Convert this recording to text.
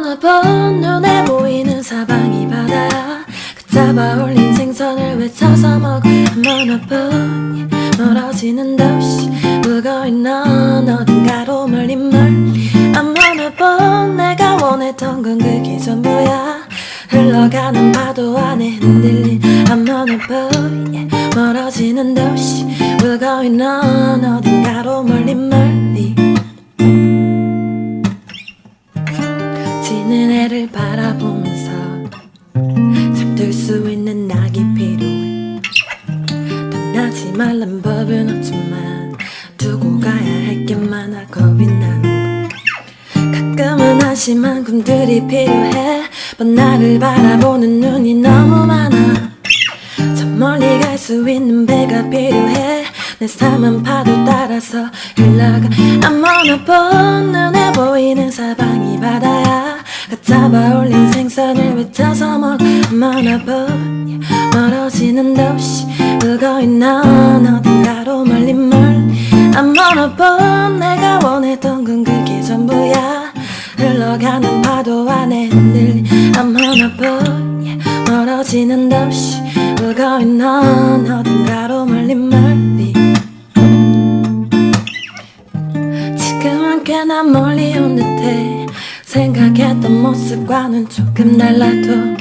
번 눈에 보이는 사방이 바다야 그 잡아 올린 생선을 외쳐서 어느 번 멀어지는 도시 물거있는 어딘가로 멀리 멀리 어느 번 내가 원했던 건 그게 전부야. 흘러가는 파도 안에 흔들린 어느 번 멀어지는 도시 물거있는 어딘가로 지는 해를 바라보면서 잠들 수 있는 낙이 필요해. 떠나지 말란 법은 없지만 두고 가야 할 게 많아 겁이 나는 거. 가끔은 한심한 꿈들이 필요해. 뻔 나를 바라보는 눈이 너무 많아. 저 멀리 갈 수 있는 배가 필요해. 내 삶은 파도 따라서 흘러가. 아무나 본 눈에 보이는 사방 잡아 올린 생선을 외쳐서 아무나 본 멀어지는 도시 울거있는 어딘가로 멀리 멀리 아무나 본 내가 원했던 건 그게 전부야. 흘러가는 파도 안에 흔들린 아무나 본 멀어지는 도시 울거있는 어딘가로 멀리 멀리 지금은 꽤나 멀리 온 듯해 생각했던 모습과는 조금 달라도